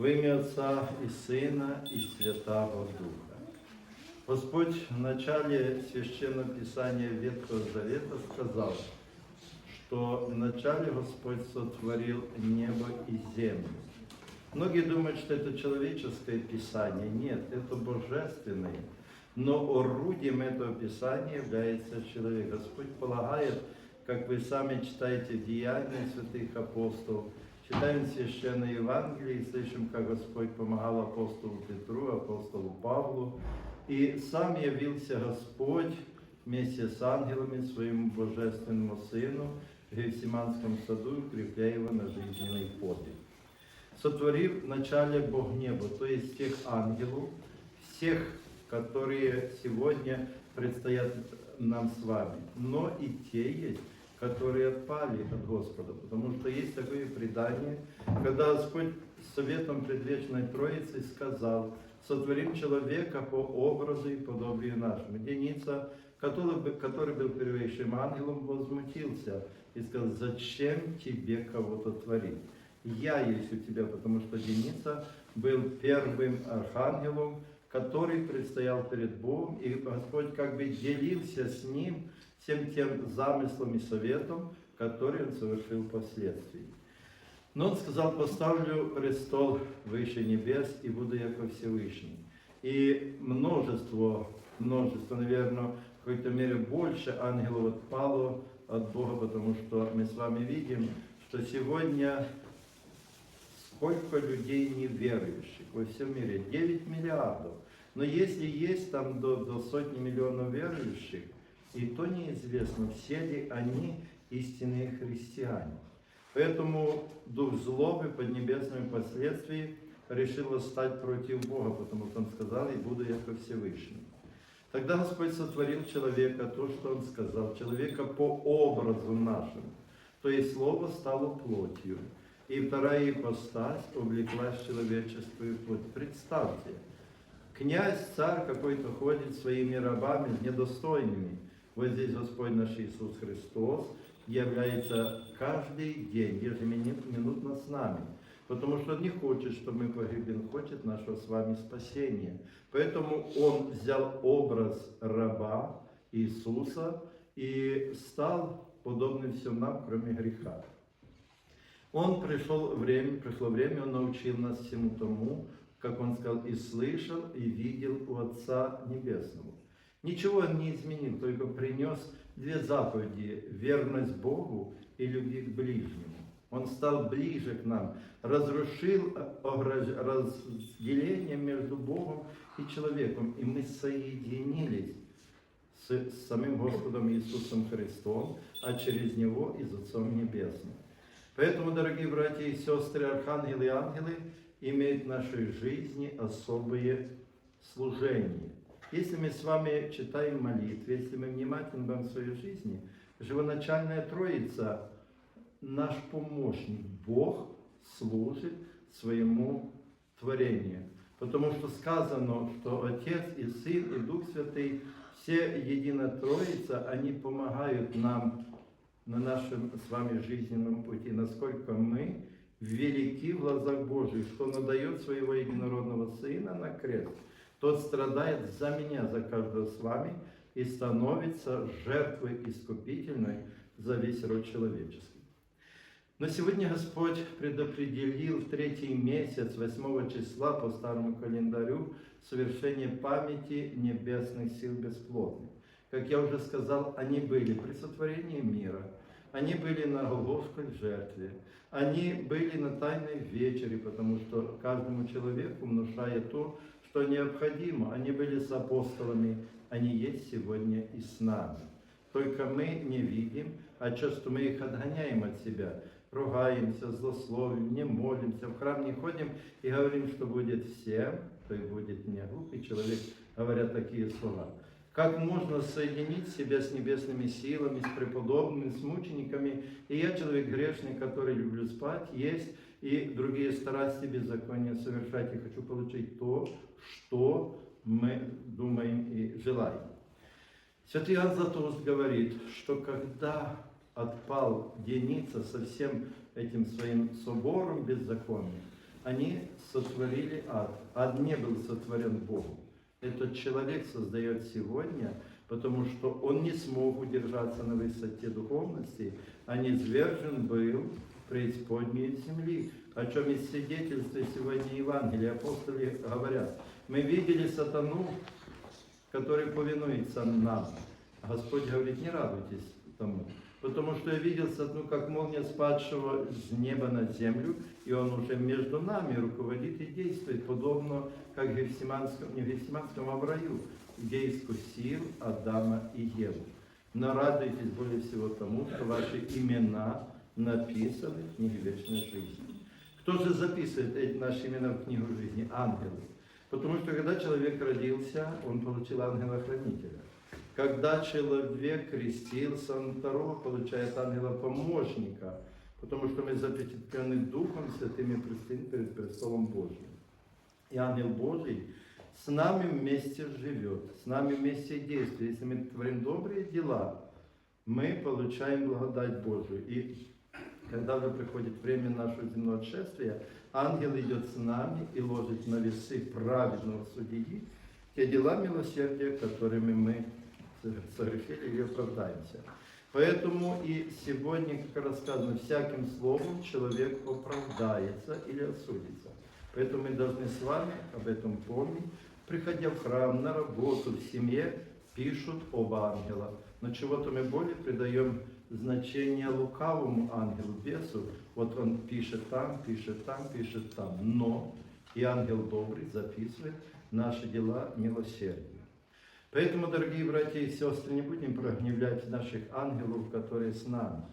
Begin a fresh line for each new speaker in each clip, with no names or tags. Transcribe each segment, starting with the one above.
Во ім'я Отца і Сина, і Святого Духа. Господь в начале Священного Писания Ветхого Завета сказал, что вначале Господь сотворил небо и землю. Многие думают, что это человеческое Писание. Нет, это божественное. Но орудием этого Писания является человек. Господь полагает, как вы сами читаете Деяния святых апостолов, читаем Священное Евангелие и слышим, как Господь помогал апостолу Петру, апостолу Павлу. И сам явился Господь вместе с ангелами своему божественному Сыну в Гефсиманском саду, укрепляя его на жизненный подвиг. Сотворив вначале Бог небо, то есть тех ангелов, всех, которые сегодня предстоят нам с вами, но и те есть, которые отпали от Господа, потому что есть такое предание, когда Господь советом предвечной Троицы сказал, сотворим человека по образу и подобию нашему. Деница, который, который был первейшим ангелом, возмутился и сказал, зачем тебе кого-то творить? Я есть у тебя, потому что Деница был первым архангелом, который предстоял перед Богом, и Господь как бы делился с ним всем тем замыслом и советом, который он совершил впоследствии. Но он сказал, поставлю престол выше небес и буду яко Всевышний. И множество, множество, наверное, в какой-то мере больше ангелов отпало от Бога, потому что мы с вами видим, что сегодня сколько людей неверующих во всем мире? 9 миллиардов. Но если есть там до, до сотни миллионов верующих, и то неизвестно, все ли они истинные христиане. Поэтому дух злобы поднебесными последствиями решил восстать против Бога, потому что он сказал, и буду я ко Всевышнему. Тогда Господь сотворил человека, то, что Он сказал, человека по образу нашему. То есть Слово стало плотью. И вторая ипостась увлеклась человеческую плоть. Представьте, князь, царь какой-то ходит своими рабами недостойными. Вот здесь Господь наш Иисус Христос является каждый день, ежеминутно с нами. Потому что Он не хочет, чтобы мы погибли, Он хочет нашего с вами спасения. Поэтому Он взял образ раба Иисуса и стал подобным всем нам, кроме греха. Он пришел время, пришло время, Он научил нас всему тому, как Он сказал, и слышал, и видел у Отца Небесного. Ничего Он не изменил, только принес две заповеди – верность Богу и любви к ближнему. Он стал ближе к нам, разрушил ограж- разделение между Богом и человеком, и мы соединились с самим Господом Иисусом Христом, а через Него и с Отцом Небесным. Поэтому, дорогие братья и сестры, архангелы и ангелы имеют в нашей жизни особые служения. Если мы с вами читаем молитвы, если мы внимательны вам в своей жизни, живоначальная Троица, наш помощник, Бог служит своему творению. Потому что сказано, что Отец и Сын и Дух Святый, все едино Троица, они помогают нам на нашем с вами жизненном пути, насколько мы велики в глазах Божьих, что Он отдает своего единородного Сына на крест. Тот страдает за меня, за каждого с вами, и становится жертвой искупительной за весь род человеческий. Но сегодня Господь предопределил в третий месяц, 8 числа по старому календарю, совершение памяти небесных сил бесплотных. Как я уже сказал, они были при сотворении мира, они были на Голгофской жертве, они были на тайной вечере, потому что каждому человеку внушая то, что необходимо. Они были с апостолами, они есть сегодня и с нами. Только мы не видим, а часто мы их отгоняем от себя, ругаемся, злословим, не молимся, в храм не ходим и говорим, что будет всем, то и будет мне. Глупый человек, говорят такие слова. Как можно соединить себя с небесными силами, с преподобными, с мучениками? И я человек грешный, который люблю спать, есть и другие страсти беззакония совершать. И хочу получить то, что мы думаем и желаем. Святый Иоанн Златоуст говорит, что когда отпал Деница со всем этим своим собором беззаконием, они сотворили ад. Ад не был сотворен Богом. Этот человек создает сегодня, потому что он не смог удержаться на высоте духовности, а низвержен был преисподней земли, о чем и свидетельствует сегодня Евангелие. Апостолы говорят, мы видели сатану, который повинуется нам. Господь говорит, не радуйтесь тому, потому что я видел сатану, как молния спадшего с неба на землю, и он уже между нами руководит и действует, подобно как в Гефсиманском, не в Гефсиманском, а в раю, где искусил Адама и Еву. Но радуйтесь более всего тому, что ваши имена написаны в вечной жизни. Кто же записывает эти наши имена в книгу жизни? Ангелы. Потому что когда человек родился, он получил ангела-хранителя. Когда человек крестился, он второго получает ангела-помощника, потому что мы запечатлены Духом Святым и предстоим перед престолом Божьим. И ангел Божий с нами вместе живет, с нами вместе действует. Если мы творим добрые дела, мы получаем благодать Божию. И когда уже приходит время нашего земного отшествия, ангел идет с нами и ложит на весы праведного судьи те дела милосердия, которыми мы совершили или оправдаемся. Поэтому и сегодня, как рассказано, всяким словом человек оправдается или осудится. Поэтому мы должны с вами об этом помнить. Приходя в храм, на работу, в семье, пишут об ангелах. Но чего-то мы более придаем значение лукавому ангелу, бесу. Вот он пишет там, пишет там, пишет там. Но и ангел добрый записывает наши дела милосердия. Поэтому, дорогие братья и сестры, не будем прогневлять наших ангелов, которые с нами,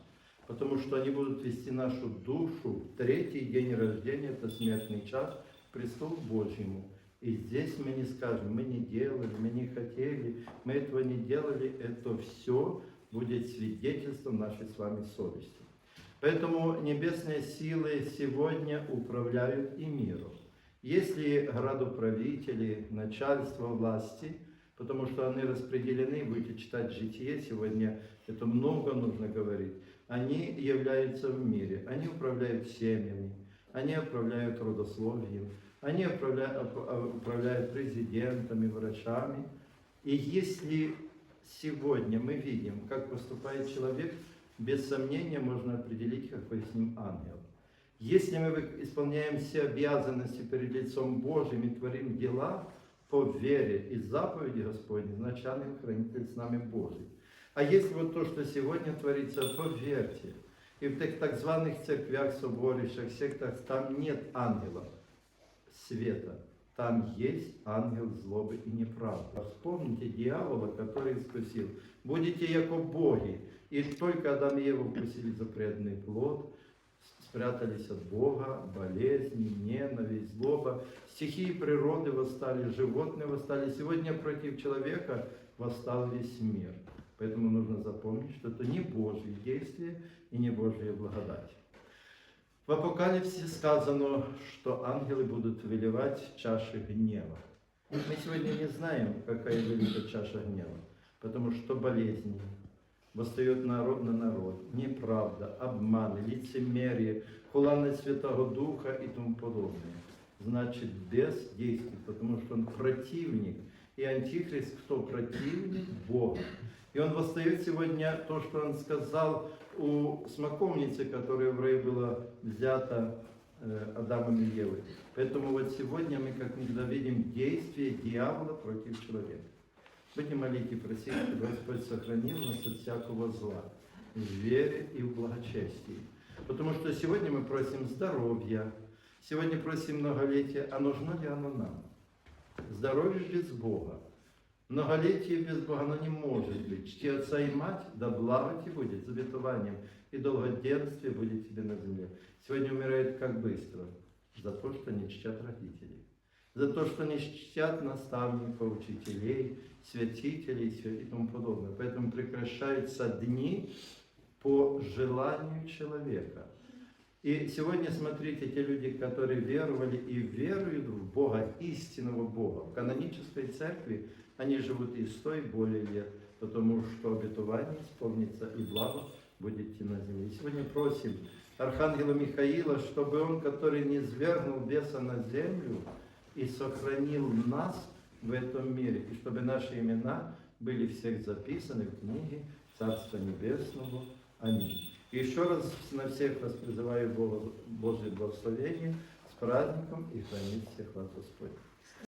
потому что они будут вести нашу душу в третий день рождения, это смертный час, к престолу Божьему. И здесь мы не скажем, мы не делали, мы не хотели, мы этого не делали, это все будет свидетельством нашей с вами совести. Поэтому небесные силы сегодня управляют и миром. Если градоправители, начальство власти, потому что они распределены, будете читать житие сегодня, это много нужно говорить, они являются в мире, они управляют семьями, они управляют родословием, они управляют, управляют президентами, врачами. И если сегодня мы видим, как поступает человек, без сомнения можно определить, какой с ним ангел. Если мы исполняем все обязанности перед лицом Божьим и творим дела по вере и заповеди Господней, значит, ангел-хранитель с нами Божий. А если вот то, что сегодня творится, поверьте, и в тех так званых церквях, соборищах, сектах, там нет ангела света. Там есть ангел злобы и неправды. Вспомните дьявола, который искусил. Будете яко боги. И только Адам и Ева вкусили запретный плод, спрятались от Бога, болезни, ненависть, злоба. Стихии природы восстали, животные восстали. Сегодня против человека восстал весь мир. Поэтому нужно запомнить, что это не Божье действие и не Божья благодать. В Апокалипсисе сказано, что ангелы будут выливать чаши гнева. Мы сегодня не знаем, какая великая чаша гнева, потому что болезни, восстает народ на народ, неправда, обманы, лицемерие, хуланность Святого Духа и тому подобное. Значит, без действий, потому что он противник. И Антихрист кто? Противник Бога. И он восстает сегодня то, что он сказал у смоковницы, которая в раю была взята э, Адамом и Евой. Поэтому вот сегодня мы как никогда видим действие дьявола против человека. Будем молить и просить, чтобы Господь сохранил нас от всякого зла, в вере и в благочестии. Потому что сегодня мы просим здоровья, сегодня просим многолетия, а нужно ли оно нам? Здоровье без Бога. Многолетие без Бога не может быть. Чти отца и мать, да благо тебе будет, с обетованием, и долгоденствие будет тебе на земле. Сегодня умирает как быстро, за то, что не чтят родителей, за то, что не чтят наставников, учителей, святителей и тому подобное. Поэтому прекращаются дни по желанию человека. И сегодня смотрите, те люди, которые веровали и веруют в Бога, истинного Бога, в канонической церкви, они живут и сто и более лет, потому что обетование исполнится и благо будет идти на земле. И сегодня просим Архангела Михаила, чтобы он, который не свергнул беса на землю и сохранил нас в этом мире, и чтобы наши имена были всех записаны в книге Царства Небесного. Аминь. Еще раз на всех вас призываю Божье благословение с праздником и хранить всех вас Господь.